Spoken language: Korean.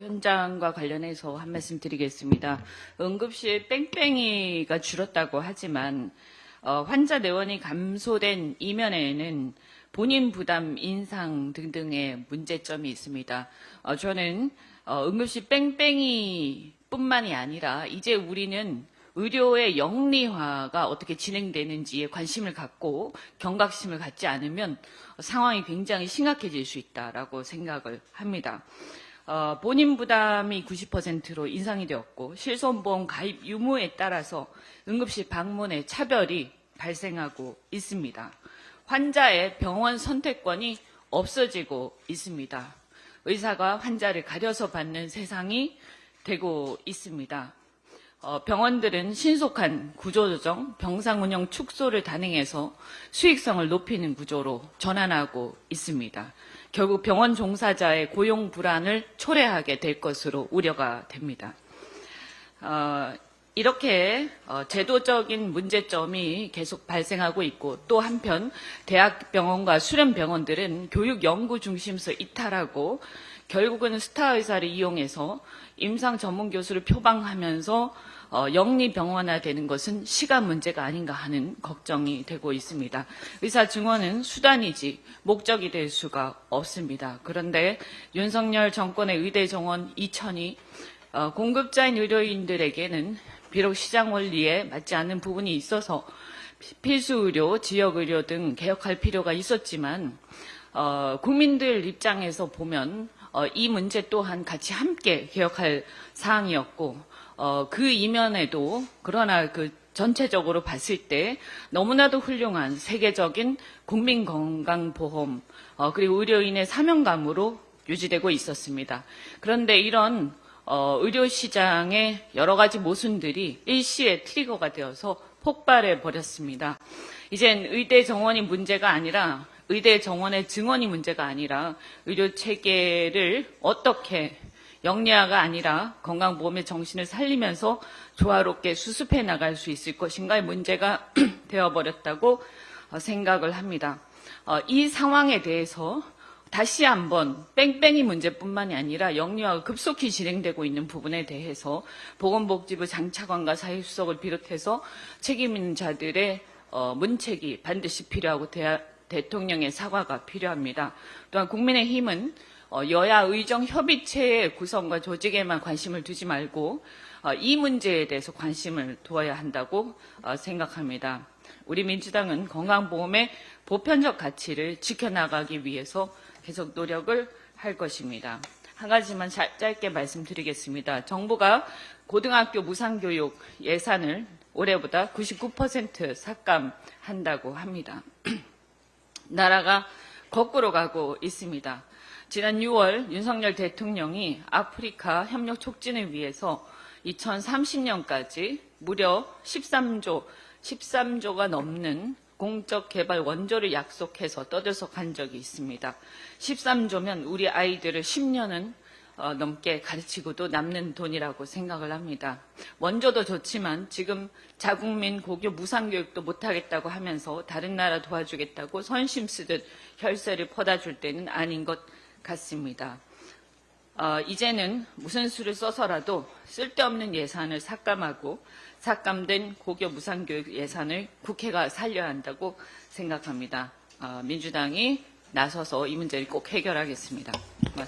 현장과 관련해서 한 말씀 드리겠습니다. 응급실 뺑뺑이가 줄었다고 하지만 어, 환자 내원이 감소된 이면에는 본인 부담 인상 등등의 문제점이 있습니다. 어, 저는 어, 응급실 뺑뺑이뿐만이 아니라 이제 우리는 의료의 영리화가 어떻게 진행되는지에 관심을 갖고 경각심을 갖지 않으면 상황이 굉장히 심각해질 수 있다라고 생각을 합니다. 어, 본인 부담이 90%로 인상이 되었고 실손보험 가입 유무에 따라서 응급실 방문의 차별이 발생하고 있습니다. 환자의 병원 선택권이 없어지고 있습니다. 의사가 환자를 가려서 받는 세상이 되고 있습니다. 어, 병원들은 신속한 구조조정, 병상 운영 축소를 단행해서 수익성을 높이는 구조로 전환하고 있습니다. 결국 병원 종사자의 고용 불안을 초래하게 될 것으로 우려가 됩니다. 어, 이렇게 어, 제도적인 문제점이 계속 발생하고 있고 또 한편 대학병원과 수련병원들은 교육 연구 중심에서 이탈하고 결국은 스타 의사를 이용해서 임상 전문 교수를 표방하면서 어, 영리 병원화 되는 것은 시간 문제가 아닌가 하는 걱정이 되고 있습니다. 의사 증원은 수단이지 목적이 될 수가 없습니다. 그런데 윤석열 정권의 의대 정원 2천이 어, 공급자인 의료인들에게는 비록 시장 원리에 맞지 않는 부분이 있어서 필수 의료, 지역 의료 등 개혁할 필요가 있었지만 어, 국민들 입장에서 보면 어, 이 문제 또한 같이 함께 개혁할 사항이었고 어, 그 이면에도 그러나 그 전체적으로 봤을 때 너무나도 훌륭한 세계적인 국민건강보험 어, 그리고 의료인의 사명감으로 유지되고 있었습니다. 그런데 이런 어, 의료 시장의 여러 가지 모순들이 일시에 트리거가 되어서 폭발해 버렸습니다. 이젠 의대 정원이 문제가 아니라 의대 정원의 증원이 문제가 아니라 의료 체계를 어떻게 영리화가 아니라 건강보험의 정신을 살리면서 조화롭게 수습해 나갈 수 있을 것인가의 문제가 되어버렸다고 어, 생각을 합니다. 어, 이 상황에 대해서 다시 한번 뺑뺑이 문제뿐만이 아니라 영리화가 급속히 진행되고 있는 부분에 대해서 보건복지부 장차관과 사회수석을 비롯해서 책임 있는 자들의 어, 문책이 반드시 필요하고 대, 대통령의 사과가 필요합니다. 또한 국민의힘은 어, 여야 의정 협의체의 구성과 조직에만 관심을 두지 말고 어, 이 문제에 대해서 관심을 두어야 한다고 어, 생각합니다. 우리 민주당은 건강보험의 보편적 가치를 지켜나가기 위해서 계속 노력을 할 것입니다. 한 가지만 자- 짧게 말씀드리겠습니다. 정부가 고등학교 무상교육 예산을 올해보다 99% 삭감한다고 합니다. 나라가 거꾸로 가고 있습니다. 지난 6월 윤석열 대통령이 아프리카 협력 촉진을 위해서 2030년까지 무려 13조, 13조가 넘는 공적 개발 원조를 약속해서 떠들썩 한 적이 있습니다. 13조면 우리 아이들을 10년은 어, 넘게 가르치고도 남는 돈이라고 생각을 합니다. 원조도 좋지만 지금 자국민 고교 무상교육도 못하겠다고 하면서 다른 나라 도와주겠다고 선심 쓰듯 혈세를 퍼다 줄 때는 아닌 것 같습니다. 어, 이제는 무슨 수를 써서라도 쓸데없는 예산을 삭감하고 삭감된 고교 무상교육 예산을 국회가 살려야 한다고 생각합니다. 어, 민주당이 나서서 이 문제를 꼭 해결하겠습니다. 고맙습니다.